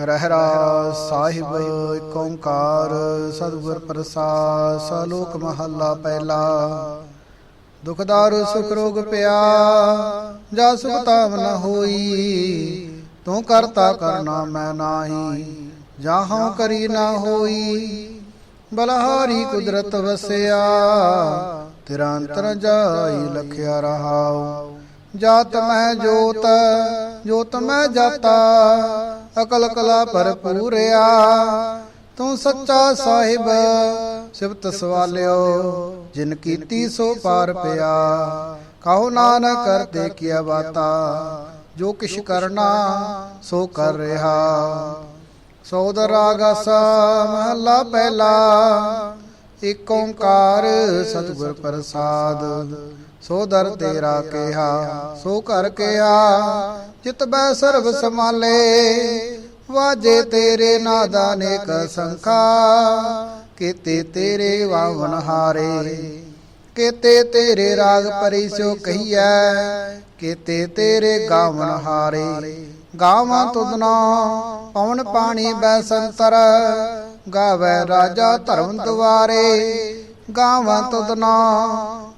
ਰਹਿਰਾ ਸਾਹਿਬ ਏਕ ਓੰਕਾਰ ਸਤਿਗੁਰ ਪ੍ਰਸਾਦ, ਸਲੋਕ ਮਹੱਲਾ ਪਹਿਲਾ। ਦੁਖਦਾਰ ਸੁਖ ਰੋਗ ਪਿਆ, ਜਾ ਸੁਖ ਤਾਮ ਨ ਹੋਈ, ਤੂੰ ਕਰਤਾ ਕਰਨਾ ਮੈਂ ਨਾਹੀ ਜਾਹਉ ਕਰੀ ਨਾ ਹੋਈ। ਬਲਹਾਰੀ ਕੁਦਰਤ ਵਸਿਆ, ਤੇਰਾ ਅੰਤਰ ਜਾਈ ਲਖਿਆ ਰਹਾਉ। ਜਾਤ ਮੈਂ ਜੋਤ ਜੋਤ ਮੈਂ ਜਾਤਾ, ਅਕਲ ਕਲਾ ਭਰਪੂਰਿਆ ਤੂੰ ਸੱਚਾ ਸਾਹਿਬ, ਸਿਫਤ ਸਵਾਲਿਓ, ਜਿਨ ਕੀਤੀ ਸੋ ਪਾਰ ਪਿਆ। ਕਹੋ ਨਾਨਕ ਕਰਤੇ ਕੀਆ ਬਾਤਾ, ਜੋ ਕਿਛ ਕਰਨਾ ਸੋ ਕਰ ਰਿਹਾ। ਸੋਦ ਰਾਗਸ ਮਹੱਲਾ ਪਹਿਲਾ ਏਕ ਓੰਕਾਰ ਸਤਿਗੁਰ ਪ੍ਰਸਾਦ। ਸੋ ਦਰ ਤੇਰਾ ਕਿਹਾ, ਸੋ ਕਰ ਕਿਹਾ, ਜਿਤ ਬੈ ਸਰਬ ਸਮਾਲੇ ਵਾਜੇ ਤੇਰੇ ਨਾਦਾ ਨੇਕ ਸੰਖਾ, ਕੀਤੇ ਤੇਰੇ ਵਾਵਨ ਹਾਰੇ, ਕੀਤੇ ਤੇਰੇ ਰਾਗ ਪਰਿਸੋ ਕਹੀਐ, ਕੀਤੇ ਤੇਰੇ ਗਾਵਨ ਹਾਰੇ। ਗਾਵਾਂ ਤੁਧਨਾ, ਪਵਨ ਪਾਣੀ ਬੈ ਸੰਤਰ, ਗਾਵੇ ਰਾਜਾ ਧਰਮ ਦੁਆਰੇ। ਗਾਵਾਂ ਤੁਧਨਾ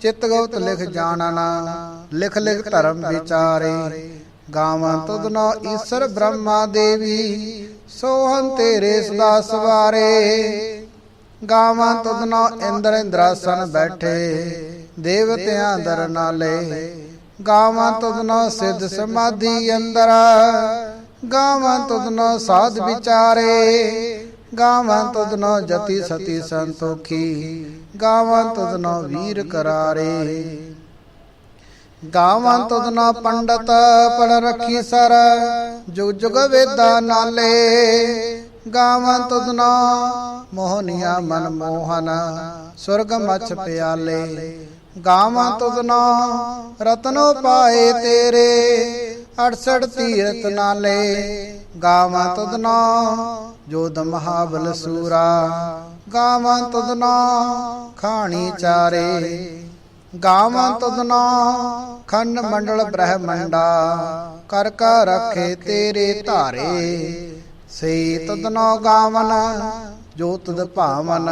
ਚਿਤ ਗਉਤ ਲਿਖ ਜਾਣਨਾ, ਲਿਖ ਲਿਖ ਧਰਮ ਵਿਚਾਰੇ। ਗਾਵਾਂ ਤੁਧਨਾ ਈਸ਼ਰ ਬ੍ਰਹਮਾ ਦੇਵੀ ਸੋਹੰ ਤੇਰੇ ਸਦਾ ਸਵਾਰੇ। ਗਾਵਾਂ ਤੁਧਨਾ ਇੰਦਰ ਇੰਦਰਾਸਨ ਬੈਠੇ, ਦੇਵਤਿਆਂ ਦਰ ਨਾਲੇ ਗਾਵਾਂ ਤੁਧਨਾ ਸਿੱਧ ਸਮਾਧੀ ਅੰਦਰ, ਗਾਵਾਂ ਤੁਧਨਾ ਸਾਧ ਵਿਚਾਰੇ। ਗਾਵਾਂ ਤੁਧਨਾ ਜਤੀ ਸਤੀ ਸੰਤੋਖੀ, ਗਾਵਾਂ ਤੁਧਨਾ ਵੀਰ ਕਰਾਰੇ। ਗਾਵਾਂ ਤੁਧਨਾ ਪੰਡਤ ਪੜ ਰੱਖੀ ਸਰ, ਜੁਗ ਜੁਗ ਵੇਦਾ ਨਾਲੇ। ਗਾਵਾਂ ਤੁਧਨਾ ਮੋਹਨੀਆ ਮਨ ਮੋਹਨ, ਸੁਰਗ ਮਛ ਪਿਆਲੇ। ਗਾਵਾਂ ਤੁਧਨਾ ਰਤਨੋ ਪਾਏ ਤੇਰੇ 68 ਤੀਰਤ ਨਾਲੇ। ਗਾਵਾਂ ਤੁਧਨਾ ਜੋਦ ਮਹਾਬਲ ਸੂਰਾ। ਗਾਵਾਂ ਤੁਧਨਾ ਖਾਣੀ ਚਾਰੇ। ਗਾਵਾਂ ਤੁਧਨਾ ਖੰਡ ਮੰਡਲ ਬ੍ਰਹਮੰਡਾ। ਕਰ ਕਾ ਰੱਖੇ ਤੇਰੇ ਧਾਰੇ। ਸਈ ਤੁਧਨੋ ਗਾਵਨ, ਜੋ ਤੁਧ ਭਾਵਨ।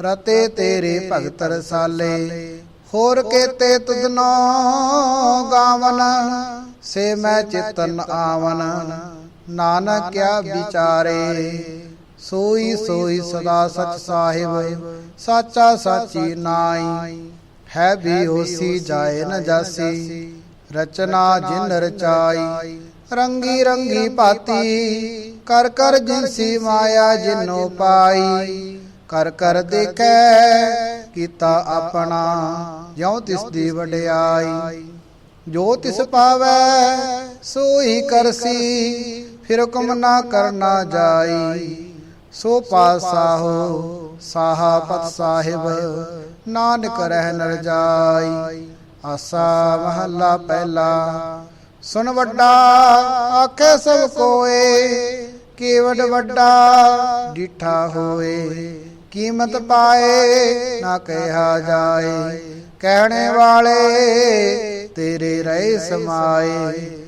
ਰਤੇ ਤੇਰੇ ਭਗਤ ਰਸਾਲੇ। ਹੋਰ ਕੇਤੇ ਤੁਧਨੋ ਗਾਵਨ, ਸੇ ਮੈਂ ਚੇਤਨ ਆਵਨ। ਨਾਨਕ ਕਿਆ ਵਿਚਾਰੇ? ਸੋਈ ਸੋਈ ਸਦਾ ਸਚ ਸਾਹਿਬ ਸਾਚਾ ਸਾਚੀ ਨਾਈ ਹੈ ਵੀ ਹੋਸੀ ਜਾਏ ਨ ਜਾਸੀ। ਰਚਨਾ ਜਿਨ ਰਚਾਈ। ਰੰਗੀ ਰੰਗੀ ਭਾਤੀ ਕਰ ਕਰ ਜਿਨਸੀ ਮਾਇਆ ਜਿਨੋ ਪਾਈ। ਕਰ ਕਰ ਦੇਖੈ ਕੀਤਾ ਆਪਣਾ। ਜਿਉ ਤਿਸ ਦੀ ਵਡਿਆਈ। ਜੋ ਤਿਸ ਪਾਵੈ ਸੋਈ ਕਰਸੀ। ਫਿਰ ਹੁਕਮ ਨਾ ਕਰਨਾ ਜਾਈ। ਸੋ ਪਾਸਾਹੋ ਸਾਹਾ ਸਾਹਿਬ, ਨਾਨਕ ਰਹਿ ਨਰ ਜਾਈ। ਆਸਾ ਮਹੱਲਾ ਪਹਿਲਾ। ਸੁਨ ਵੱਡਾ, ਆਖੇ ਸਭ ਕੋਏ। ਕੇਵਡ ਵੱਡਾ, ਡਿਠਾ ਹੋਏ। ਕੀਮਤ ਪਾਏ, ਨਾ ਕਿਹਾ ਜਾਏ। ਕਹਿਣੇ ਵਾਲੇ ਤੇਰੇ ਰਹੇ ਸਮਾਏ।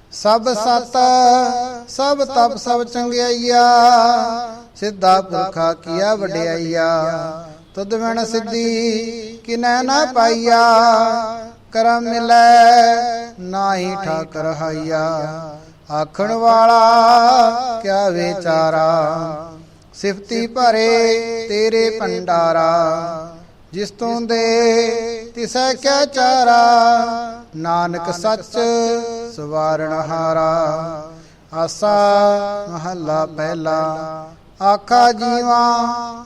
ਸਭ ਸਤ, ਸਭ ਤਪ, ਸਭ ਚੰਗਿਆਈਆ। ਸਿੱਧਾ ਪੁਰਖਾ ਕੀਆ ਵਡਿਆਈਆ। ਤੁਧ ਵਿਣ ਸਿੱਧੀ ਕਿਨੈ ਨਾ ਪਾਈਆ। ਕਰਮ ਮਿਲੈ ਨਾਹੀ ਠਾਕਰ ਹਾਈਆ। ਆਖਣ ਵਾਲਾ ਕਿਆ ਵਿਚਾਰਾ? ਸਿਫਤੀ ਭਰੇ ਤੇਰੇ ਭੰਡਾਰਾ। ਜਿਸ ਤੋਂ ਦੇ ਤਿਸੈ ਕਿਆ ਚਾਰਾ ਨਾਨਕ ਸੱਚ ਸਵਾਰਣ ਹਾਰਾ। ਆਸਾ ਮਹੱਲਾ ਪਹਿਲਾ ਆਖਾ ਜੀਵਾ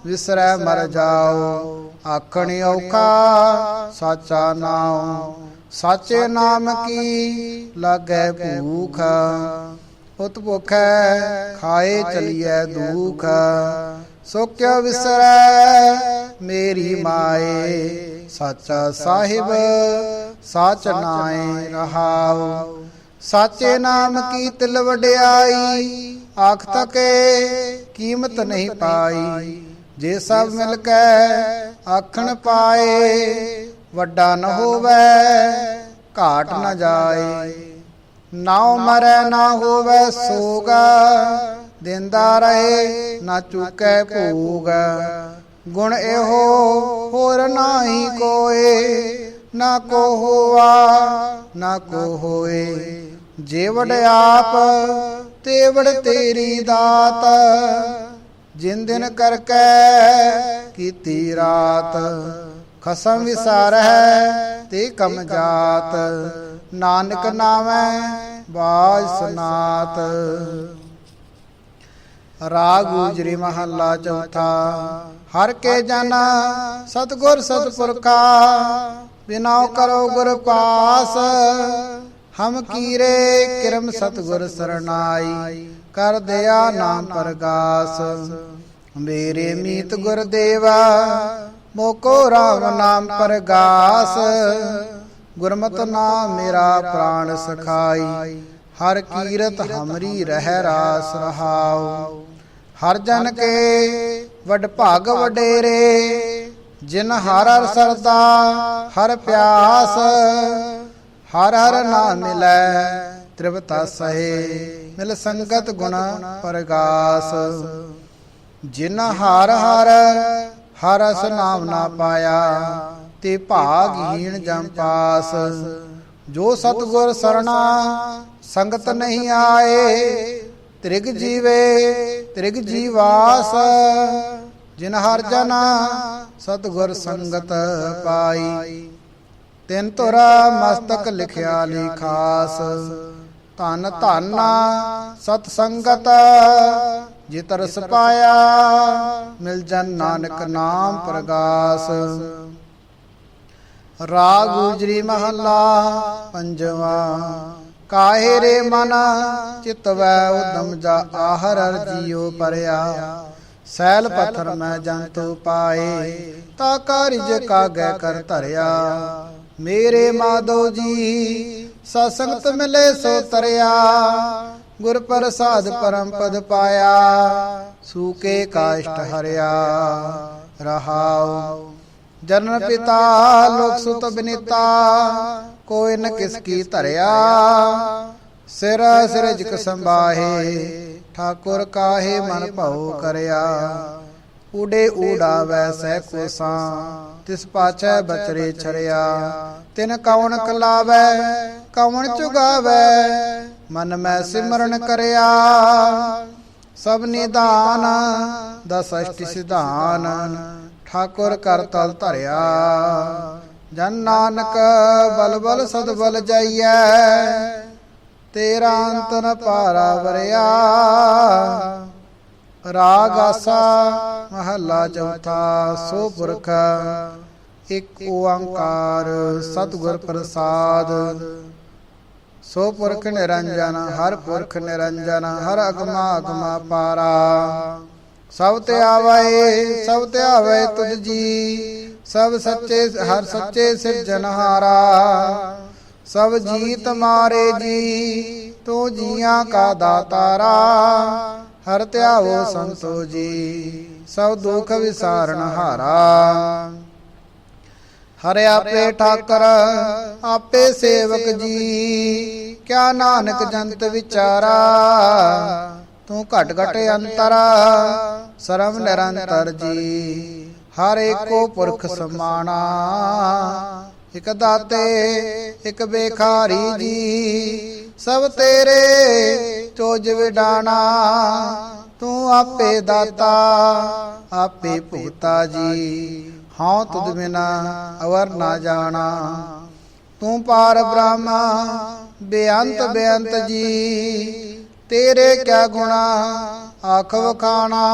ਵਿਸਰੈ ਮਰ ਜਾਓ ਆਖਣ ਔਖਾ ਸਾਚਾ ਨਾਮ ਸਾਚੇ ਨਾਮ ਕੀ ਲਾਗੈ ਭੂਖ? ਉਤ ਭੁਖੈ ਖਾਏ ਚਲੀਐ ਦੁਖ। ਸੋ ਕਿਉ ਵਿਸਰੈ ਮੇਰੀ ਮਾਏ? ਸਾਚਾ ਸਾਹਿਬ, ਸਾਚ ਨਾਏ ਰਹਾਉ। ਸਾਚੇ ਨਾਮ ਕੀ ਤਿਲ ਵਡਿਆਈ? ਆਖ ਤਕੇ ਕੀਮਤ ਨਹੀਂ ਪਾਈ। ਜੇ ਸਭ ਮਿਲ ਕੇ ਆਖਣ ਪਾਏ, ਵੱਡਾ ਨ ਹੋਵੇ, ਘਾਟ ਨ ਜਾਏ। ਨਾਉ ਮਰੈ, ਨਾ ਹੋਵੇ ਸੋਗਾ। ਦਿੰਦਾ ਰਹੇ, ਨਾ ਚੁਕੈ ਭੋਗ। ਗੁਣ ਇਹੋ ਹੋਰ ਨਾਹੀ ਕੋਏ, ਨਾ ਕੋ ਹੋਆ, ਨਾ ਕੋ ਹੋਏ। ਜੇ ਆਪ ਤੇ ਤੇਰੀ ਦਾਤ। ਜਿਨ ਦਿਨ ਕਰਕੇ, ਕੀਤੀ ਰਾਤ। ਖਸਮ ਵਿਸਾਰਹਿ, ਤੇ ਕਮ ਜਾਤ। ਨਾਨਕ ਨਾਮੈ, ਬਾਜ ਸਨਾਤ। ਰਾਗ ਗੁਜਰੀ ਮਹੱਲਾ ਚੌਥਾ। ਹਰ ਕੇ ਜਨ ਸਤਗੁਰ ਸਤਪੁਰਖਾ ਬਿਨਾਉ ਕਰੋ ਗੁਰ ਪਾਸ। ਹਮ ਕੀਰੇ ਕਿਰਮ ਸਤਗੁਰ ਸਰਨਾਈ ਕਰ ਦਿਆ ਨਾਮ ਪ੍ਰਗਾਸ। ਮੇਰੇ ਮੀਤ ਗੁਰ ਦੇਵਾ, ਮੋਕੋ ਰਾਮ ਨਾਮ ਪ੍ਰਗਾਸ। ਗੁਰਮਤ ਨਾਮ ਮੇਰਾ ਪ੍ਰਾਣ ਸਖਾਈ ਹਰ ਕੀਰਤ ਹਮਰੀ ਰਹਿ ਰਾਸ ਰਹਾਉ। ਹਰ ਜਨ ਕੇ ਵਡ ਭਾਗ ਵਡੇਰੇ, ਜਿਨ ਹਰ ਹਰ ਸਰਦਾ, ਹਰ ਪਿਆਸ, ਹਰ ਹਰ ਨਾਮ ਮਿਲੈ, ਤ੍ਰਿਵਤਾ ਸਹੇ, ਮਿਲ ਸੰਗਤ ਗੁਣ ਪ੍ਰਗਾਸ। ਜਿਨ ਹਰ ਹਰ ਹਰ ਅਸ ਨਾਮ ਨਾ ਪਾਇਆ, ਤੇ ਭਾਗਹੀਣ ਜਮ ਪਾਸ। ਜੋ ਸਤਗੁਰ ਸਰਣਾ ਸੰਗਤ ਨਹੀਂ ਆਏ, ਤ੍ਰਿਗ ਜੀਵੇ, ਤ੍ਰਿਗ ਜੀਵਾਸ, ਜਿਨ ਹਰ ਜਨ ਸਤਗੁਰ ਸੰਗਤ ਪਾਈ। ਤਿੰਨ ਤੁਰਾ ਮਸਤਕ ਲਿਖਿਆ ਲਿਖਾਸ ਧਨ ਧਨ ਸਤ ਸੰਗਤ ਜਿਤ ਰਸ ਪਾਇਆ ਮਿਲ ਜਨ ਨਾਨਕ ਨਾਮ ਪ੍ਰਗਾਸ। ਰਾਗ ਗੁਜਰੀ ਮਹੱਲਾ ਪੰਜਵਾ ਕਾਹੇ ਰੇ ਮਨ ਚਿਤਵੈ ਉਦਮ ਜਾ ਆਹਰ ਅਰ ਪਰਿਆ। ਸੈਲ ਪੱਥਰ ਮੈਂ ਜੰਤੂ ਪਾਏ, ਤਾ ਕਾਰਜ ਕਾਗੈ ਕਰ ਧਰਿਆ। ਮੇਰੇ ਮਾਧੋ ਜੀ, ਸਤਸੰਗਤ ਮਿਲੇ ਸੋ ਤਰਿਆ। ਗੁਰ ਪ੍ਰਸਾਦ ਪਰਮ ਪਦ ਪਾਇਆ, ਸੂਕੇ ਕਾਸ਼ਟ ਹਰਿਆ। ਰਹਾਉ ਜਨਨ ਪਿਤਾ, ਲੋਕ ਸੁਤ ਬਨਿਤਾ। ਕੋਈ ਨ ਕਿਸ ਕੀ ਧਰਿਆ। ਸਿਰ ਸਿਰਜਕ ਸੰਭਾਹੇ ਠਾਕੁਰ ਕਾਹੇ ਮਨ ਭਉ ਕਰਿਆ। ਉਡੇ ਊੜਾ ਵੈਸੈ ਕੋਸਾਂ ਤਿਸ ਪਾਛੈ ਬਚਰੇ ਛਰਿਆ ਤਿਨ ਕੌਣ ਕਲਾਵੈ ਕੌਣ ਚੁਗਾਵੈ, ਮਨ ਮੈਂ ਸਿਮਰਨ ਕਰਿਆ। ਸਭ ਨਿਦਾਨ ਦਸ ਅਸ਼ਟਿ ਸਿਧਾਨ, ਠਾਕੁਰ ਕਰ ਤਲ ਧਰਿਆ। ਜਨ ਨਾਨਕ ਬਲ ਬਲ ਸਦ ਬਲ ਜਾਈਐ, ਤੇਰਾ ਅੰਤ ਪਾਰਾ ਵਰਿਆ। ਰਾਗ ਆਸਾ ਮਹੱਲਾ ਚੌਥਾ, ਸੋ ਪੁਰਖ ਇੱਕ ਓੰਕਾਰ ਸਤਿਗੁਰ ਪ੍ਰਸਾਦ। ਸੋ ਪੁਰਖ ਨਿਰੰਜਨ, ਹਰ ਪੁਰਖ ਨਿਰੰਜਨ, ਹਰ ਅਗਮਾ ਅਗਮਾ ਪਾਰਾ। ਸਭ ਤੇ ਆਵੇ, ਸਭ ਤੇ ਆਵੇ ਤੁਝ ਜੀ ਸਭ ਸੱਚੇ, ਹਰ ਸੱਚੇ ਸਿਰਜਨਹਾਰਾ ਸਭ ਜੀਤ ਮਾਰੇ ਜੀ, ਤੂੰ ਜੀਆਂ ਕਾ ਦਾਤਾਰਾ। ਹਰ ਧਿਆਵੋ ਸੰਤੋ ਜੀ, ਸਭ ਦੁਖ ਵਿਸਾਰਨ ਹਾਰਾ। ਹਰਿ ਆਪੇ ਠਾਕਰ, ਆਪੇ ਸੇਵਕ ਜੀ, ਕਿਆ ਨਾਨਕ ਜੰਤ ਵਿਚਾਰਾ। ਤੂੰ ਘਟ ਘਟ ਅੰਤਰ ਸਰਮ ਨਿਰੰਤਰ ਜੀ। ਹਰ ਏਕੋ ਪੁਰਖ ਸਮਾਣਾ। ਇਕ ਦਾਤੇ, ਇਕ ਬੇਖਾਰੀ ਜੀ। ਸਭ ਤੇਰੇ ਚੋਜ ਵਿਡਾਣਾ। ਤੂੰ ਆਪੇ ਦਾਤਾ, ਆਪੇ ਭੂਤਾ ਜੀ। ਹਉ ਤੁਧ ਬਿਨਾ ਅਵਰ ਨਾ ਜਾਣਾ। ਤੂੰ ਪਾਰ ਬ੍ਰਹਮਾ, ਬੇਅੰਤ ਬੇਅੰਤ ਜੀ। ਤੇਰੇ ਕਿਆ ਗੁਣਾ ਆਖ ਵਖਾਣਾ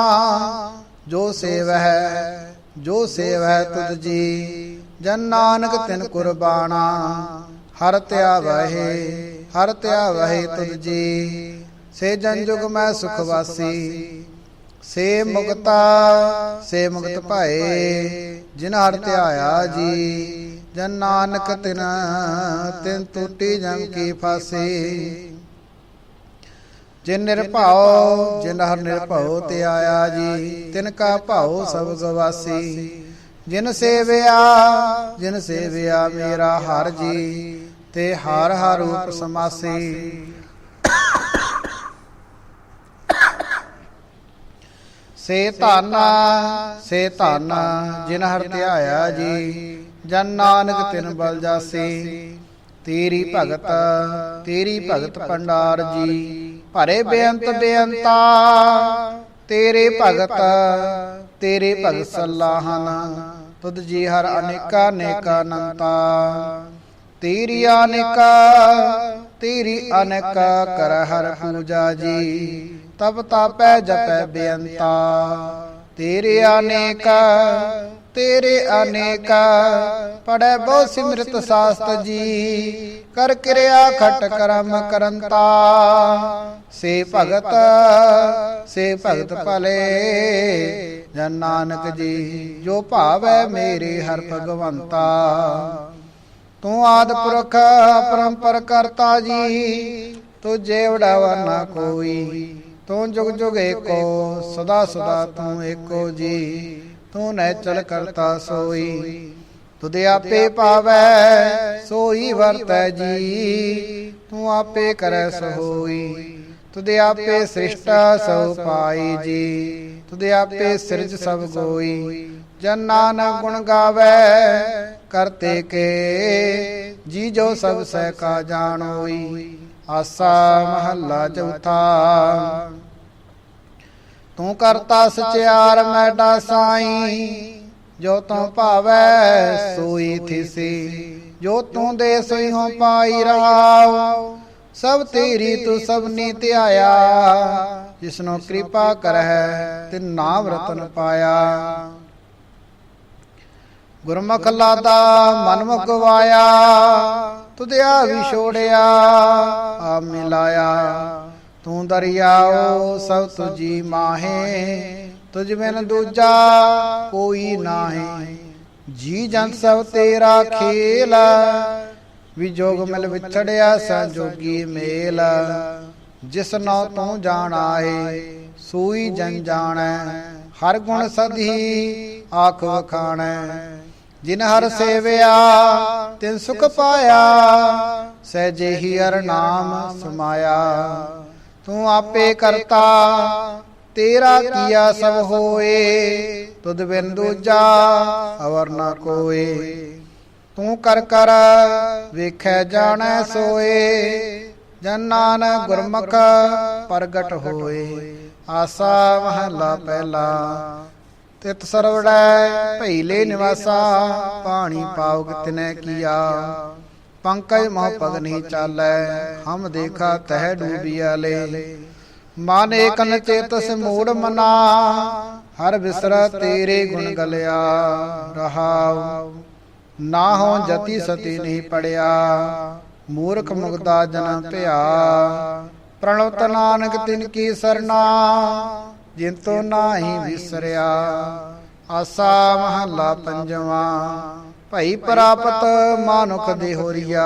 ਜੋ ਸੇਵ ਹੈ ਜੋ ਸੇਵਹਿ ਤੁਧ ਜੀ, ਜਨ ਨਾਨਕ ਤਿਨ ਕੁਰਬਾਨਾ ਹਰ ਧਿਆਵਹਿ ਹਰ ਧਿਆਵਹਿ ਤੁਧ ਜੀ। ਸੇ ਜਨ ਜੁਗ ਮੈਂ ਸੁਖ ਵਾਸੀ, ਸੇ ਮੁਕਤਾ, ਸੇ ਮੁਕਤ ਭਾਏ, ਜਿਨ ਹਰ ਧਿਆਇਆ ਜੀ, ਜਨ ਨਾਨਕ ਤਿਨ ਤਿਨ ਟੂਟੀ ਜਮ ਕੀ ਫਾਸੀ। ਜਿਨ ਨਿਰਭਉ ਜਿਨ ਹਰ ਨਿਰਭਉ ਤੇ ਆਇਆ ਜੀ ਤਿਨ ਕਾ ਭਾਉ ਸਭ ਗਵਾਸੀ ਜਿਨ ਸੇਵਿਆ ਜਿਨ ਸੇਵਿਆ ਮੇਰਾ ਹਰ ਜੀ ਤੇ ਹਰ ਹਰ ਰੂਪ ਸਮਾਸੀ। ਸੇ ਧਨ ਸੇ ਧਨ ਜਿਨ ਹਰ ਧਿਆਇਆ ਜੀ ਜਨ ਨਾਨਕ ਤਿਨ ਬਲ ਜਾਸੀ ਤੇਰੀ ਭਗਤ ਤੇਰੀ ਭਗਤ ਪੰਡਾਰ ਜੀ। ਭਰੇ ਬੇਅੰਤ ਬੇਅੰਤਾ ਤੇਰੇ ਭਗਤ ਤੇਰੇ ਭਗਤ ਸਲਾਹਨ ਤੁਧ ਜੀ ਹਰ ਅਨੇਕਾ ਅਨੇਕਾ ਅਨੰਤਾ ਤੇਰੀ ਅਨੇਕਾ ਤੇਰੀ ਅਨੇਕਾ ਕਰ ਹਰ ਪੂਜਾ ਜੀ। ਤਬ ਤਾਪੈ ਜਪੈ ਬੇਅੰਤਾ। ਤੇਰੇ ਅਨੇਕਾ ਤੇਰੇ ਅਨੇਕਾ ਪੜੈ ਬਹੁ ਸਿਮਰਤ ਸਾਸਤ ਜੀ। ਕਰ ਕਿਰਿਆ ਖਟ ਕਰਮ ਕਰੰਤਾ। ਸੇ ਭਗਤ ਸੇ ਭਗਤ ਭਲੇ। ਜਨ ਨਾਨਕ ਜੀ, ਜੋ ਭਾਵੈ ਮੇਰੇ ਹਰ ਭਗਵੰਤਾ। ਤੂੰ ਆਦ ਪੁਰਖ ਪਰੰਪਰ ਕਰਤਾ ਜੀ। ਤੂੰ ਜੇਵੜਾ ਵਰਨਾ ਕੋਈ। ਤੂੰ ਜੁਗ ਜੁਗ ਏਕੋ, ਸਦਾ ਸਦਾ ਤੂੰ ਏਕੋ ਜੀ। ਤੂੰ ਨੈਚਲ ਕਰਤਾ ਸੋਈ। ਤੁਧ ਆਪੇ ਪਾਵੈ ਸੋਈ ਵਰਤੈ ਜੀ। ਤੂੰ ਆਪੇ ਕਰੈ ਸੋਈ। ਤੁਧ ਆਪੇ ਸ੍ਰਿਸ਼ਟਾ ਸਭ ਪਾਈ ਜੀ। ਤੁਧ ਆਪੇ ਸਿਰਜ ਸਭ ਗੋਈ। ਜਨ ਨਾਨਕ ਗੁਣ ਗਾਵੇ ਕਰਤੇ ਕੇ। ਜੀ ਜੋ ਸਭ ਸਹਿ ਕਾ ਜਾਣੋਈ। ਆਸਾ ਮਹੱਲਾ ਚੌਥਾ। ਤੂੰ ਕਰਤਾ ਸਚਿਆਰ ਮੈਡਾ ਸਾਈ। ਜੋ ਤੂੰ ਭਾਵੈ ਸੋਈ ਥਿਸੀ। ਜੋ ਤੂੰ ਦੇ ਸੋਈ ਹੋ ਪਾਈ ਰਹਾਉ। ਸਭ ਤੇਰੀ ਤੂੰ ਸਭਨੀ ਧਿਆਇਆ। ਜਿਸਨੋ ਕਿਰਪਾ ਕਰਹਿ ਤਿਨ ਨਾਮ ਰਤਨ ਪਾਇਆ। ਗੁਰਮੁਖ ਲਾਦਾ ਮਨ ਮੁਖ ਵਾਇਆ ਤੁਧਿਆ ਵਿਛੋੜਿਆ ਆ ਮਿਲਾਇਆ। ਤੂੰ ਦਰਿਆਓ, ਸਭ ਤੁਜੀ ਮਾਹੇ, ਤੁਝ ਬਿਨ ਦੂਜਾ ਕੋਈ ਨਾਹੀ। ਜੀ ਜਨ ਸਭ ਤੇਰਾ ਖੇਲ ਵਿਜੋਗ ਮਿਲ ਵਿਛੜਿਆ ਸੰਜੋਗੀ ਮੇਲ। ਜਿਸ ਨੋ ਤੂੰ ਜਾਣ ਆਏ ਸੂਈ ਜਨ ਜਾਣੈ, ਹਰ ਗੁਣ ਸਦੀ ਆਖ ਵਖਾਣੈ। ਜਿਨ ਹਰ ਸੇਵਿਆ, ਤਿਨ ਸੁਖ ਪਾਇਆ, ਸਹਿਜੇ ਹੀ ਹਰ ਨਾਮ ਸਮਾਇਆ। ਤੂੰ ਆਪੇ ਕਰਤਾ, ਤੇਰਾ ਕੀਆ ਸਭ ਹੋਏ, ਤੁਧ ਬਿਨ ਦੂਜਾ ਅਵਰ ਨਾ ਕੋਏ। ਤੂੰ ਕਰ ਕਰ ਵੇਖੈ ਜਾਣੈ ਸੋਏ, ਜਨ ਨਾਨਕ ਗੁਰਮੁਖ ਪ੍ਰਗਟ ਹੋਏ। ਆਸਾ ਮਹਲਾ ਪਹਿਲਾ, ਤਿਤ ਸਰਵੜੈ ਭਈਲੇ ਨਿਵਾਸਾ ਪਾਣੀ ਪਾਉਕ ਤਿਨੈ ਕੀਆ। ਪੰਕਜ ਮਹ ਪਗ ਨਹੀਂ ਚਾਲੈ, ਹਮ ਦੇਖਾ ਤਹਿ ਡੂਬਿਆ ਲੈ ਮਨ ਏਕਨ ਚੇਤਸ ਮੂੜ ਮਨਾ, ਹਰ ਵਿਸਰਾ ਤੇਰੇ ਗੁਣ ਗਲਿਆ, ਰਹਾਉ। ਨਾ ਹੋ ਜਤੀ ਸਤੀ ਨਹੀਂ ਪੜਿਆ, ਮੂਰਖ ਮੁਗਦਾ ਜਨਮ ਭਿਆ ਪ੍ਰਣਵਤ ਨਾਨਕ ਤਿਨ ਕੀ ਸਰਨਾ, ਜਿਨ ਤੋ ਨਾਹੀ ਵਿਸਰਿਆ। ਆਸਾ ਮਹੱਲਾ ਪੰਜਵਾ। ਭਈ ਪ੍ਰਾਪਤ ਮਾਨੁਖ ਦੇ ਹੋਰੀਆ,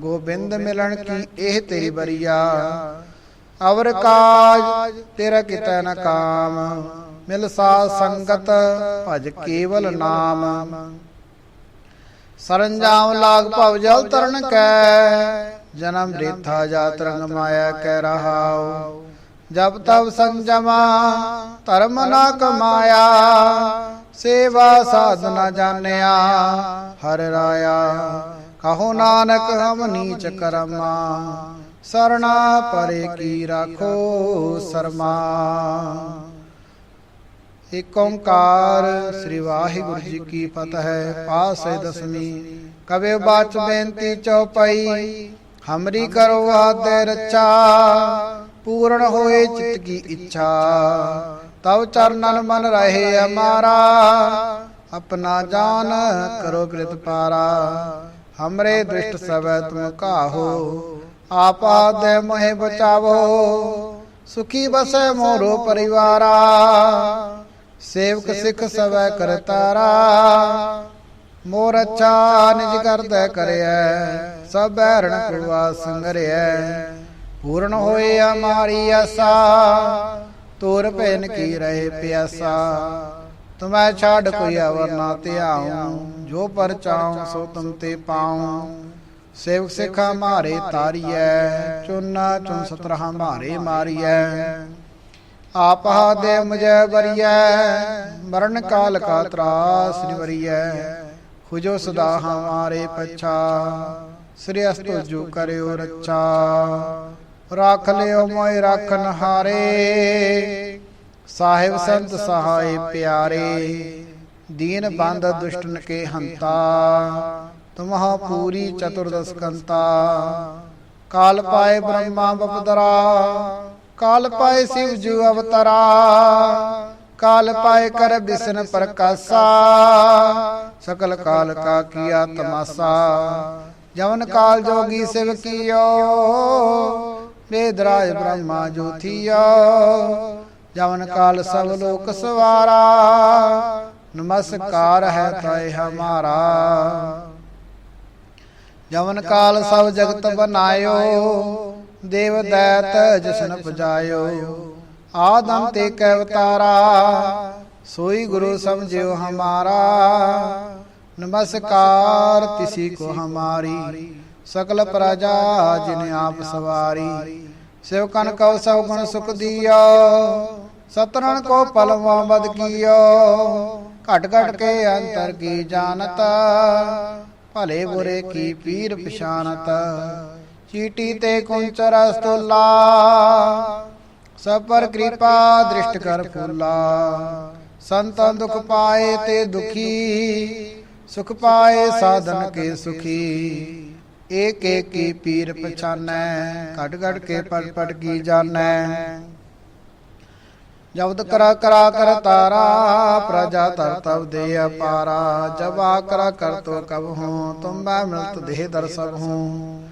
ਗੋਬਿੰਦ ਮਿਲਣ ਕੀ ਇਹ ਤੇਰੀ ਬਰੀਆ ਅਵਰ ਕਾਜ ਤੇਰਾ ਕਿਤੈ ਨ ਕਾਮ, ਮਿਲ ਸਾਧ ਸੰਗਤ ਭਜ ਕੇਵਲ ਨਾਮ। ਸਰੰਜਾਮ ਲਾਗ ਭਵ ਜਲ ਤਰਨ ਕੈ, ਜਨਮ ਰੇਥਾ ਜਾਤ ਰੰਗ ਮਾਇਆ ਕਹਿ ਰਹਾਉ। ਜਬ ਤਬ ਸੰਜਮਾ ਧਰਮ ਨਾ ਕਮਾਇਆ ਸੇਵਾ ਸਾਧਨਾ ਜਾਣਿਆ, ਹਰ ਰਾਇਆ, ਕਹੋ ਨਾਨਕ ਹਮ ਨੀਚ ਕਰਮਾ, ਸਰਣਾ ਪਰੇ ਕੀ ਰਾਖੋ ਸਰਮਾ। ਏਕ ਓੰਕਾਰ ਸ੍ਰੀ ਵਾਹਿਗੁਰੂ ਜੀ ਕੀ ਫਤਿਹ, ਪਾਸੇ ਦਸਵੀਂ, ਕਵੇ ਬਾਚ ਬੇਨਤੀ ਚਉਪਈ, ਹਮਰੀ ਕਰੋ ਆਦੇ ਰਚਾ, ਪੂਰਨ ਹੋਏ ਚਿਤ ਕੀ ਇੱਛਾ ਤਵ ਚਰਨਨ ਮਨ ਰਹੇ ਅਮਾਰਾ, ਆਪਣਾ ਜਾਨ ਕਰੋ ਕ੍ਰਿਤ ਪਾਰਾ। ਹਮਰੇ ਦ੍ਰਿਸ਼ਟ ਸਵੈ ਤੁਮ ਕਾਹੋ ਆਪਾ ਦੇ ਮੋਹਿ ਬਚਾਵੋ। ਸੁਖੀ ਬਸੈ ਮੋਰੋ ਪਰਿਵਾਰਾ, ਸੇਵਕ ਸਿੱਖ ਸਵੈ ਕਰਤਾਰਾ ਮੋਰ ਅੱਛਾ ਨਿਜ ਕਰਦਾ ਕਰਿਐ, ਸਭ ਬੈਰਣ ਕੁਵਾ ਸੰਗਰਿਐ। ਪੂਰਨ ਹੋਏ ਹਮਾਰੀ ਆਸਾ ਤੋਰ ਭੈਨ ਕੀ ਰਹੇ ਪਿਆਸਾ? ਤੁਮੈ ਛਾੜ ਕੋਈ ਅਵਰ ਨਾ ਧਿਆਉ। ਜੋ ਪਰ ਚਾਉ ਸੋ ਤੁਮ ਤੇ ਪਾਉ। ਸੇਵਕ ਸਿੱਖ ਹਮਾਰੇ ਤਾਰੀਐ। ਚੁਨਾ ਚੁਨ ਸਤਰ ਹਮਾਰੇ ਮਾਰੀਐ। ਆਪ ਦੇ ਮੁਝੈ ਬਰੀਐ ਮਰਨ ਕਾਲ ਕਾ ਤਰਾਸ ਨਿਵਰੀਐ। ਖੁਜੋ ਸਦਾ ਹਮਾਰੇ ਪਛਾ। ਸ੍ਰੀ ਅਸਤੁ ਜੋ ਕਰਿਓ ਰੱਛਾ। ਰੱਖ ਲਿਓ ਮੋਇ ਰੱਖਨ ਹਾਰੇ ਸਾਹਿਬ ਸੰਤ ਸਹਾਈ ਪਿਆਰੇ, ਦੀਨ ਬੰਦ ਦੁਸ਼ਟਨ ਕੇ ਹੰਤਾ। ਤੁਮਹਾ ਪੂਰੀ ਚਤੁਰਦਸ ਕੰਤਾ। ਕਾਲ ਪਾਏ ਬ੍ਰਹਮਾ ਬਪਦਰਾ, ਕਾਲ ਪਾਏ ਸਿਵ ਜੂ ਅਵਤਰਾ। ਕਾਲ ਪਾਏ ਕਰ ਬਿਸਨ ਪ੍ਰਕਾਸ਼ਾ, ਸਕਲ ਕਾਲ ਕਾ ਕੀਆ ਤਮਾਸਾ। ਜਵਨ ਕਾਲ ਜੋਗੀ ਸਿਵ ਕੀਓ ਵੇਦ ਰਾਜ ਬ੍ਰਹਮਾ ਜੋਥੀਓ ਜਵਨ ਕਾਲ ਸਭ ਲੋਕ ਸਵਾਰਾ, ਨਮਸਕਾਰ ਹੈ ਤੈ ਹਮਾਰਾ। ਜਵਨ ਕਾਲ ਸਭ ਜਗਤ ਬਨਾਇਓ, ਦੇਵ ਦੈਤ ਜਸ਼ਨ ਪੁਜਾਇਓ। ਆਦਮ ਤੇ ਕੈ ਅਵਤਾਰਾ, ਸੋਈ ਗੁਰੂ ਸਮਝਿਓ ਹਮਾਰਾ। ਨਮਸਕਾਰ ਤਿਸੀ ਕੋ ਹਮਾਰੀ। ਸਕਲ ਪ੍ਰਜਾ ਜਿਨ ਆਪ ਸਵਾਰੀ। ਸਿਵ ਕਨ ਕਉ ਸਭ ਗੁਣ ਸੁਖ ਦਿਓ। ਸਤਰਨ ਕੋ ਪਲਵਾ ਬਦ ਕੀਓ। ਘਟ ਘਟ ਕੇ ਅੰਤਰ ਕੀ ਜਾਣਤ। ਭਲੇ ਬੁਰੇ ਕੀ ਪੀਰ ਪਛਾਨਤ ਚੀਟੀ ਤੇ ਕੁੰਚਰ ਸਤੁਲਾ ਸਭ ਪਰ ਕਿਰਪਾ ਦ੍ਰਿਸ਼ਟ ਕਰ ਫੁੱਲਾ। ਸੰਤਾਂ ਦੁਖ ਪਾਏ ਤੇ ਦੁਖੀ। ਸੁਖ ਪਾਏ ਸਾਧਨ ਕੇ ਸੁਖੀ। ਏਕ ਏਕ ਕੀ ਪੀਰ ਪਛਾਨੈ ਘਟ ਘਟ ਕੇ ਪਟ ਪਟ ਕੀ ਜਾਣੈ। ਜਬਦ ਕਰਾ ਕਰਾ ਕਰ ਤਾਰਾ, ਪ੍ਰਜਾ ਤਰ ਤਬ ਦੇ ਅਪਾਰਾ ਜਬ ਕਰਾ ਕਰ ਤੋ ਕਬ ਹੂੰ ਤੁਮ ਮੈਂ ਮਿਲਤ ਦੇਹ ਦਰ ਸਭ ਹੂੰ।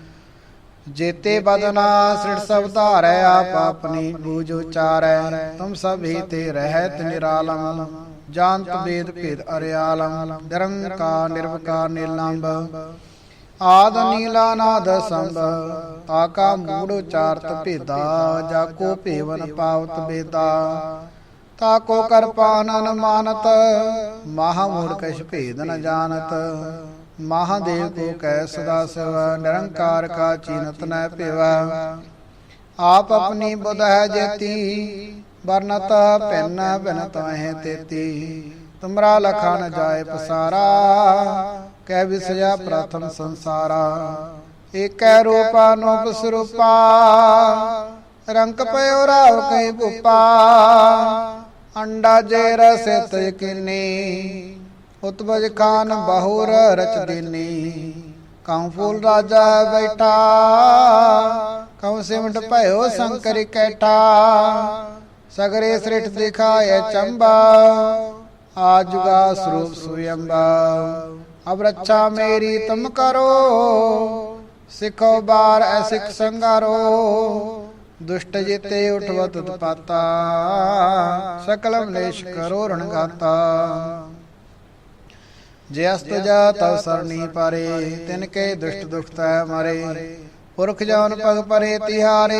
ਜੇਤੇ ਬਦਨਾ ਸ੍ਰਿੜ ਸਭ ਧਾਰੈ, ਆਪ ਆਪਣੀ ਬੂਝ ਉਚਾਰੈ, ਤੁਮ ਸਭੀ ਤੇ ਰਹਿਤ ਨਿਰਾਲਮ ਜਾਨਤ ਵੇਦ ਭੇਦ ਅਰਿਆਲਮ, ਨਿਰੰਕਾਰ ਨਿਰਵਕਾਰ ਨਿਲੰਬ ਆਦ ਨੀਲਾ ਨਾਦ ਸੰਭ ਤਾਕਾ ਮੂੜ ਉਚਾਰਤ ਭੇਦਾ, ਜਾ ਕੋ ਭੇਵਨ ਪਾਵਤ ਬੇਦਾ। ਤਾਕੋ ਕਰ ਪਾਨਨ ਮਾਨਤ, ਮਹਾ ਮੂੜ ਕਛ ਭੇਦ ਨ ਜਾਣਤ। ਮਹਾਦੇਵ ਕੋ ਕੈ ਸਦਾ ਸਿਵ, ਨਿਰੰਕਾਰ ਕਾ ਚੀਨਤ ਨ ਭਿਵਾ। ਆਪ ਆਪਣੀ ਬੁਧ ਹੈ ਜੇਤੀ, ਵਰਨਤ ਪਿੰਨ ਬਿਨ ਤਹਿ ਤੇਤੀ। ਤੁਮਰਾ ਲਖਾ ਨ ਜਾਏ ਪਸਾਰਾ ਕਹਿ ਵਿਸਜਾ ਪ੍ਰਥਮ ਸੰਸਾਰਾ। ਏਕੈ ਰੂਪਾ ਨੂਪ ਸਰੂਪਾ। ਰੰਗ ਪਇਓ ਰਾਵ ਕੈ ਭੂਪਾ ਅੰਡਾ ਜੇ ਰਸੇ ਤੈ ਕਿਨੀ। ਉਤਬਜ ਖਾਨ ਬਹੁਰ ਰਚ ਦਿਨੀ। ਕਉ ਫੂਲ ਰਾਜਾ ਬੈਠਾ। ਕਉ ਸਿਮਟ ਭਇਓ ਸ਼ੰਕਰ ਕੈਠਾ। ਸਗਰੇ ਸ੍ਰਿਠ ਦਿਖਾਏ ਚੰਬਾ। ਆਜੁਗਾ ਸਰੂਪ ਸੁਯੰਬਾ। ਅਬ ਮੇਰੀ ਤੁਮ ਕਰੋ, ਸਿਖੋ ਬਾਰ ਐਸਿਕ ਸੰਗਾਰੋ। ਦੁਸ਼ਟ ਜਿਤੇ ਉਠਵਤ ਉਤਪਾਤਾ ਸਕਲ ਮਲੇਸ਼ ਕਰੋ ਰਣਗਾਤਾ। ਜੇ ਅਸਤ ਜਾ ਤਵ ਸਰਣੀ ਪਰੇ, ਤਿਨ ਕੇ ਦੁਸ਼ਟ ਦੁਖਤੈ ਮਰੇ। ਪੁਰਖ ਜਨ ਪਗ ਪਰੇ ਤਿਹਾਰੇ,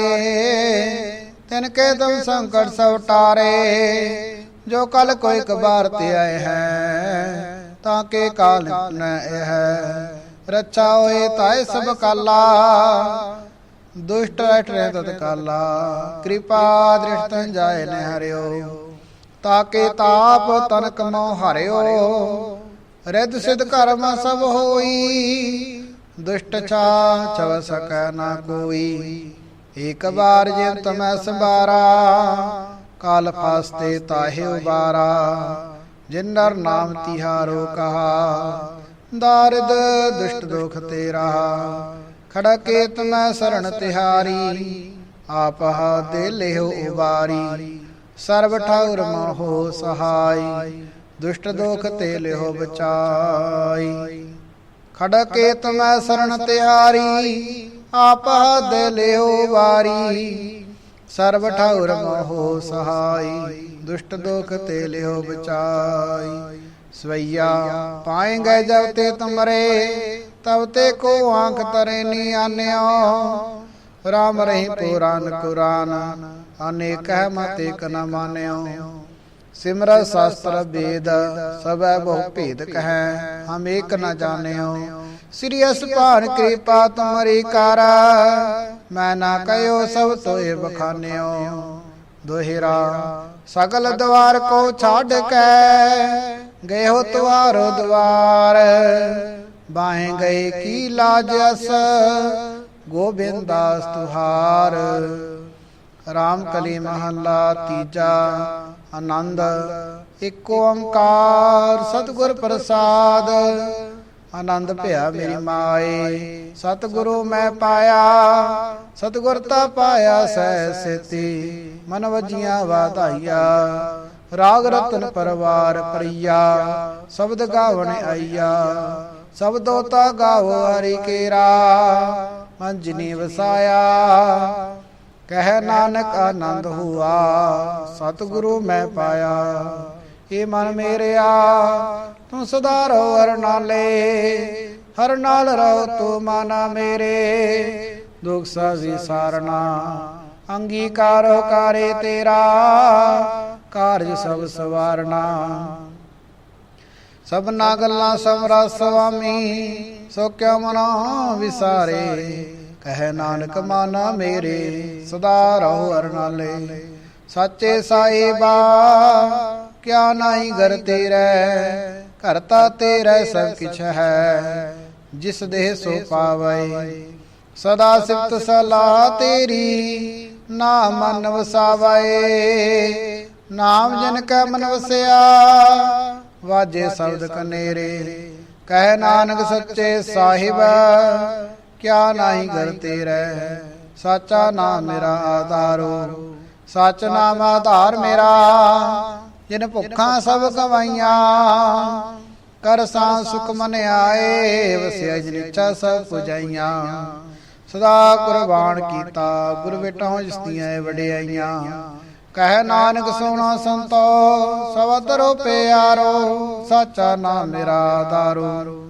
ਤਿਨ ਕੇ ਤੁਮ ਸੰਕਟ ਸਭ ਟਾਰੇ ਜੋ ਕਲ ਕੋਈ ਕਬਾਰ ਤੇ ਆਏ ਹੈ ਤਾਂ ਕੇ ਕਾਲ ਨ ਇਹ ਹੈ। ਹੋਏ ਤਾਏ ਸਭ ਕਾਲਾ, ਦੁਸ਼ਟ ਅਟਰੇ ਤਤ ਕਾਲਾ। ਕਿਰਪਾ ਦ੍ਰਿਸ਼ਟ ਜਾਏ ਨ ਹਰਿਓ ਤਾਕੇ ਤਾਪ ਤਨਕ ਮੋ ਹਰਿਓ। ਰਿੱਧ ਸਿਧ ਕਰਮ ਸਭ ਹੋਈ, ਦੁਸ਼ਟ ਛਾ ਛਵ ਸਕੈ ਨਾ ਕੋਈ। ਇਕ ਵਾਰ ਜਿਨ ਤਮੈ ਸੰਭਾਰਾ, ਕਾਲ ਫਾਸਤੇ ਤਾਹੇ ਉਬਾਰਾ ਜਿਨ ਨਰ ਨਾਮ ਤਿਹਾਰੋ ਕਹਾ ਦਾਰਿਦ ਦੁਸ਼ਟ ਦੁਖ ਤੇਰਾ, ਖੜਾ ਕੇ ਤਮੈ ਸਰਣ ਤਿਹਾਰੀ ਆਪਹ ਦੇ ਲਿਓ ਉਬਾਰੀ, ਸਰਬ ਠਾਉਰ ਮੋਹ ਸਹਾਈ, ਦੁਸ਼ਟ ਦੁਖ ਤੇ ਲਿਓ ਬਚਾਈ। ਖੜਕੇ ਤਮੈ ਸਰਣ ਤਿਆਰੀ ਆਪਾ ਦੇ ਲਿਓ ਵਾਰੀ ਸਰਬ ਠਾਉਰ ਮੋਹ ਸਹਾਈ, ਦੁਸ਼ਟ ਦੋਖ ਤੇ ਲਿਓ ਬਚਾਈ। ਸਵਈਆ, ਪਾਏਂਗੇ ਜਬ ਤੇ ਤੁਮਰੇ, ਤਬ ਤੇ ਕੋ ਆਂਖ ਤਰੇ ਨੀ ਆਨਿਓ। ਰਾਮ ਰਹੀ ਪੁਰਾਨ ਕੁਰਾਨ, ਅਨੇਕ ਹੈ ਮਤ ਏਕ ਨ ਮਾਨਿਓ। ਸਿਮਰ ਸ਼ਾਸਤਰ ਵੇਦ, ਸਭੈ ਬਹੁ ਭੇਦ ਕਹੈ, ਹਮ ਏਕ ਨ ਜਾਣਿਓ। ਸ੍ਰੀ ਅਸਪਾਨ ਕਿਰਪਾ ਤੁਮਰੀ ਕਰ। ਮੈਂ ਨਾ ਕਯੋ ਸਭ ਤੋਏ ਬਖਾਨਿਓ। ਦੋਹਿਰਾ ਸਗਲ ਦਵਾਰ ਕੋ ਛੱਡ ਕੇ ਗਏ ਹੋ ਤੁਆਰੋ ਦਵਾਰ। ਬਾਹੇ ਗਏ ਕੀ ਲਾਜ ਅਸ। ਗੋਬਿੰਦਾਸ ਤੁਹਾਰ। ਰਾਮ ਕਲੀ ਮਹੱਲਾ ਤੀਜਾ। ਆਨੰਦ ਇੱਕ ਓੰਕਾਰ। ਸਤਿਗੁਰ ਪ੍ਰਸਾਦ। ਆਨੰਦ ਭਿਆ ਮੇਰੀ ਮਾਏ। ਸਤਿਗੁਰੂ ਮੈਂ ਪਾਇਆ। ਸਤਿਗੁਰ ਤਾ ਪਾਇਆ ਸਹਿ ਸੇਤੀ। ਮਨ ਵਜੀਆਂ ਵਾਧਾਈਆ। ਰਾਗ ਰਤਨ ਪਰਵਾਰ ਪ੍ਰਿਆ। ਸ਼ਬਦ ਗਾਵਣ ਆਈਆ। ਸ਼ਬਦੋ ਤਾ ਗਾਵੋ ਹਰੀ ਕੇਰਾ। ਮਨ ਜਿਨੀ ਵਸਾਇਆ। ਕਹਿ ਨਾਨਕ ਆਨੰਦ ਹੁਆ। ਸਤਿਗੁਰੂ ਮੈਂ ਪਾਇਆ। ਏ ਮਨ ਮੇਰਿਆ। ਤੂੰ ਸਦਾ ਰਹੋ ਹਰ ਨਾਲੇ, ਹਰ ਨਾਲ ਰਹੋ ਤੂੰ ਮਾਨਾ ਮੇਰੇ। ਦੁਖ ਸਾਜ਼ੀ ਸਾਰਨਾ, ਅੰਗੀਕਾਰੋ ਕਾਰੇ ਤੇਰਾ, ਕਾਰਜ ਸਭ ਸਵਾਰਨਾ। ਸਭਨਾ ਗੱਲਾਂ ਸਮਰਾ ਸੁਆਮੀ, ਸੋ ਕਿਉ ਮਨਾ ਵਿਸਾਰੇ। ਕਹਿ ਨਾਨਕ ਮਾਨਾ ਮੇਰੇ ਸਦਾ ਰਹੋ ਹਰ ਨਾਲੇ। ਸਾਚੇ ਸਾਈਬਾ ਕਿਆ ਨਾਹੀ ਘਰ ਤੇਰੇ। ਕਰਤਾ ਤਾ ਤੇਰੇ ਸਭ ਕਿਛ ਹੈ, ਜਿਸ ਦੇਹ ਸੋ ਪਾਵੈ ਸਦਾ ਸਿਫਤ ਸਲਾਹ ਤੇਰੀ ਨਾ ਮਨ ਵਸਾਵੈ ਨਾਮ ਜਨ ਕੈ ਮਨ ਵਸਿਆ ਵਾਜੇ ਸ਼ਬਦ ਕਨੇਰੇ। ਕਹਿ ਨਾਨਕ ਸੱਚੇ ਸਾਹਿਬ, ਕਿਆ ਨਾਹੀ ਘਰ ਤੇਰੇ। ਸਾਚਾ ਨਾਮ ਮੇਰਾ ਆਧਾਰੋ, ਸਚ ਨਾਮ ਆਧਾਰ ਮੇਰਾ ਜਿਨ ਭੁੱਖਾਂ ਸਭ ਕਵਾਈਆਂ ਕਰ ਸਾਂ ਸੁਖ ਮਨ ਆਏ, ਵਸਿਆ ਜਿਨ ਇੱਛਾ ਸਭ ਪੁਜਾਈਆਂ। ਸਦਾ ਕੁਰਬਾਨ ਕੀਤਾ, ਗੁਰ ਬੇਟਾ ਜਿਸਤੀਆਂ ਵਡਿਆਈਆਂ। ਕਹਿ ਨਾਨਕ ਸੋਣਾ ਸੰਤੋ ਸਵਤਰੋ ਪਿਆਰੋ, ਸਾਚਾ ਨਾਮ ਮੇਰਾ ਆਧਾਰੋ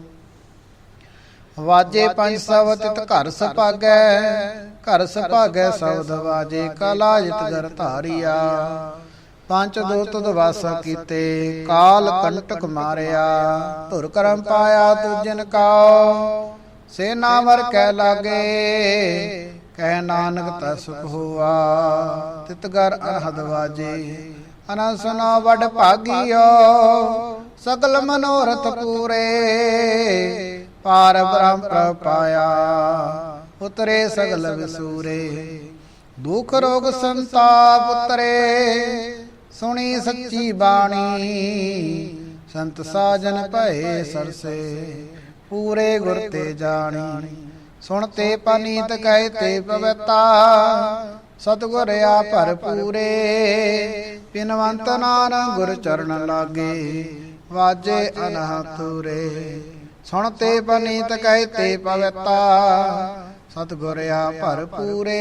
ਵਾਜੇ ਪੰਜ ਸਵ ਤਿਤ ਘਰ ਸਪਾਗੈ ਘਰ ਸਪਾਗੈ ਸਬਦ ਵਾਜੇ ਕਲਾ ਜਿਤ ਗਰ ਧਾਰਿਆ। ਪੰਜ ਦੋ ਤੁਧ ਕੀਤੇ, ਕਾਲ ਕੰਟਕ ਮਾਰਿਆ, ਧੁਰ ਕਰਮ ਪਾਇਆ ਤੁਜਨ ਕਾਓ ਸੇਨਾ ਵਰ ਕਹਿ ਲਾਗੇ, ਕਹਿ ਨਾਨਕ ਤਾ ਸੁਖ ਹੋਆ। ਤਿਤ ਗਰ ਅਨਹਦ ਵਾਜੇ ਅਨੰਦ ਸੁਨਾ ਵਡ ਭਾਗਿਓ। ਸਗਲ ਮਨੋਰਥ ਪੂਰੇ ਪਾਰ ਬ੍ਰਹਮ ਪ੍ਰਪਾਇਆ ਉਤਰੇ ਸਗਲ ਵਿਸੂਰੇ, ਦੁਖ ਰੋਗ ਸੰਤਾਪ ਉਤਰੇ। ਸੁਣੀ ਸੱਚੀ ਬਾਣੀ। ਸੰਤ ਸਾਜਨ ਭਏ ਸਰਸੇ, ਪੂਰੇ ਗੁਰ ਤੇ ਜਾਣੀ। ਸੁਣ ਤੇ ਪਨੀਤ ਕਹਿ ਤੇ ਪਵਿੱਤਾ, ਸਤਿਗੁਰ ਆ ਭਰਪੂਰੇ। ਪਿਨਵੰਤ ਨਾਨ ਗੁਰ ਚਰਨ ਲਾਗੇ, ਵਾਜੇ ਅਨਹਤੁਰੇ ਸੁਣ ਤੇ ਪਨੀਤ ਕਹਿ ਤੇ ਪਵਿੱਤਾ ਸਤਿਗੁਰ ਆ ਭਰਪੂਰੇ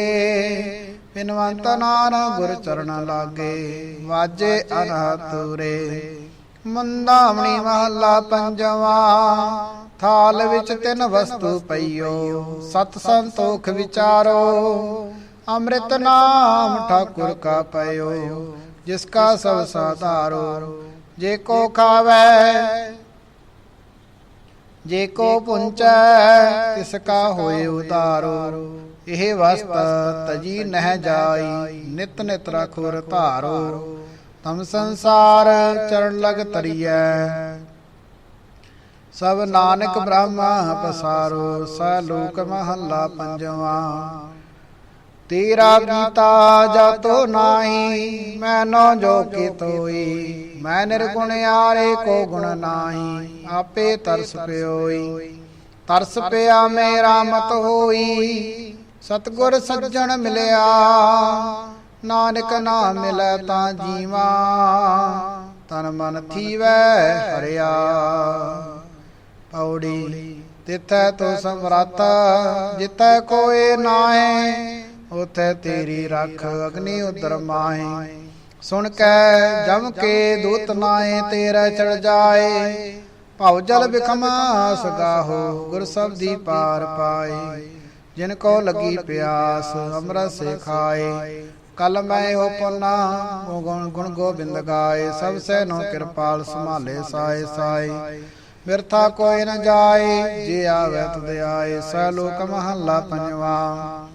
ਪਿਨਵੰਤ ਨਾਨਕ ਗੁਰ ਚਰਨ ਲਾਗੇ, ਵਾਜੇ ਅਨਹਤੁਰੇ ਮੰਦਾਵਣੀ ਮਹੱਲਾ ਪੰਜਵਾ, ਥਾਲ ਵਿੱਚ ਤਿੰਨ ਵਸਤੂ ਪਈਓ, ਸਤ ਸੰਤੋਖ ਵਿਚਾਰੋ। ਅੰਮ੍ਰਿਤ ਨਾਮ ਠਾਕੁਰ ਕਾ ਪਇਓ, ਜਿਸ ਕਾ ਸਭ ਸਾਧਾਰੋ। ਜੇ ਕੋ ਖਾਵੇ ਜੇ ਕੋ ਪੁੰਚੈ ਤਿਸ ਕਾ ਹੋਏ ਉਤਾਰੋ। ਇਹ ਵਸਤ ਤਜੀ ਨਹਿ ਜਾਈ ਨਿਤ ਨਿਤ ਰਖੁਰ ਧਾਰੋ। ਤਮ ਸੰਸਾਰ ਚਰਨ ਲਗ ਤਰੀਐ ਸਭ ਨਾਨਕ ਬ੍ਰਹਮਾ ਪਸਾਰੋ ਸ ਲੋਕ ਮਹੱਲਾ ਪੰਜਵਾ। ਤੇਰਾ ਕੀਤਾ ਜਾਤੋ ਨਾਹੀ ਮੈਨੋ ਜੋ ਕੀ ਤੋਈ। ਮੈਂ ਨਿਰਗੁਣ ਆਰੇ ਕੋ ਗੁਣ ਨਾਹੀ, ਆਪੇ ਤਰਸ ਪਿਓਈ। ਤਰਸ ਪਿਆ ਮੇਰਾ ਮਤ ਹੋਈ, ਸਤਗੁਰ ਸੱਜਣ ਮਿਲਿਆ। ਨਾਨਕ ਨਾਮ ਮਿਲੈ ਤਾਂ ਜੀਵਾ, ਤਨ ਮਨ ਥੀਵੈ ਹਰਿਆ। ਪੌੜੀ ਤਿਥੈ ਤੋ ਸਮਰੱਥ ਜਿਤੈ ਕੋਏ ਨਾਹੀ ਉਥੇ ਤੇਰੀ ਰੱਖ ਅਗਨੀ ਉਦਰ ਮਾਹੀ। ਸੁਣ ਕੇ, ਜਮ ਕੇ ਦੂਤ ਨਾਏ ਤੇਰਾ ਚੜ ਜਾਏ। ਭਉ ਜਲ ਬਿਖਮਾ ਸਗਾਹੋ ਗੁਰ ਸਬਦੀ ਪਾਰ ਪਾਏ। ਜਿਨ ਕੋ ਲਗੀ ਪਿਆਸ, ਅੰਮ੍ਰਿਤ ਸੇ ਖਾਏ। ਕਲ ਮੈਂ ਹੋ ਪੁਨਾ ਗੁਣ ਗੁਣ ਗੋਬਿੰਦ ਗਾਏ। ਸਭ ਸੇ ਨੋ ਕਿਰਪਾਲ ਸੰਭਾਲੇ ਸਾਏ ਸਾਏ। ਬਿਰਥਾ ਕੋਈ ਨ ਜਾਏ, ਜੇ ਆਵੇ ਤੁਧ ਆਏ। ਸੈ ਲੋਕ ਮਹੱਲਾ ਪੰਜਵਾ।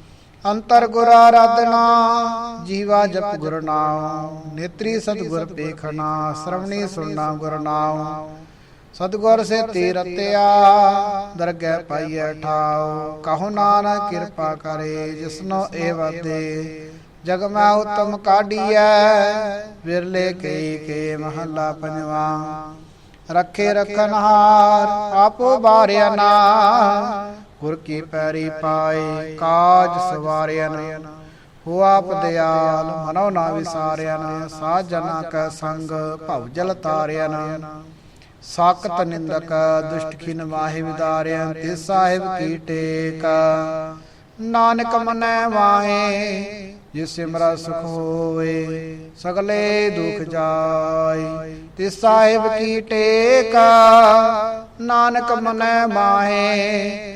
ਅੰਤਰ ਗੁਰ ਆਰਾਧਨਾ, ਜੀਵਾ ਜਪ ਗੁਰ ਨਾਮ ਨੇਤਰੀ ਸਤਿਗੁਰ ਪੇਖਣਾ, ਸ਼ਰਵਣੀ ਸੁਣਨਾ ਗੁਰ ਨਾਮ ਸਤਿਗੁਰ ਸੇ ਤੀਰਤਿਆ, ਦਰਗਹਿ ਪਾਈਐ ਠਾਉ। ਕਹੋ ਨਾਨਕ ਕਿਰਪਾ ਕਰੇ, ਜਿਸਨੋ ਏ ਵਾਦੇ ਜਗ ਮੈਂ ਉਤਮ ਕਾਢੀਐ, ਵਿਰਲੇ ਕੇ ਕੇ ਮਹੱਲਾ ਪੰਜਵਾ। ਰੱਖੇ ਰਖਨਹਾਰ, ਆਪੋ ਬਾਰਿਆ ਨਾ ਗੁਰ ਕੀ ਪੈਰੀ ਪਾਏ, ਕਾਜ ਸਵਾਰਿਆਨ ਹੋ ਆਪ ਦਿਆਲ, ਮਨੋ ਨਾ ਵਿਸਾਰਿਆਨ ਸਾਧ ਜਨਾ ਕੈ ਸੰਗ, ਭਵ ਜਲ ਤਾਰਿਆਨ ਸਾਕਤ ਨਿੰਦਕ, ਦੁਸ਼ਟ ਖਿਨ ਮਾਹਿ ਵਿਦਾਰਿਆ ਤੇ ਸਾਹਿਬ ਕੀ ਟੇਕ। ਨਾਨਕ ਮਨੈ ਵਾਹੇ ਜਿਸ ਸਿਮਰਾ ਸੁਖ ਹੋਵੇ, ਸਗਲੇ ਦੁਖ ਜਾਏ ਤੇ ਸਾਹਿਬ ਕੀ ਟੇਕ। ਨਾਨਕ ਮਨੈ ਮਾਹੇ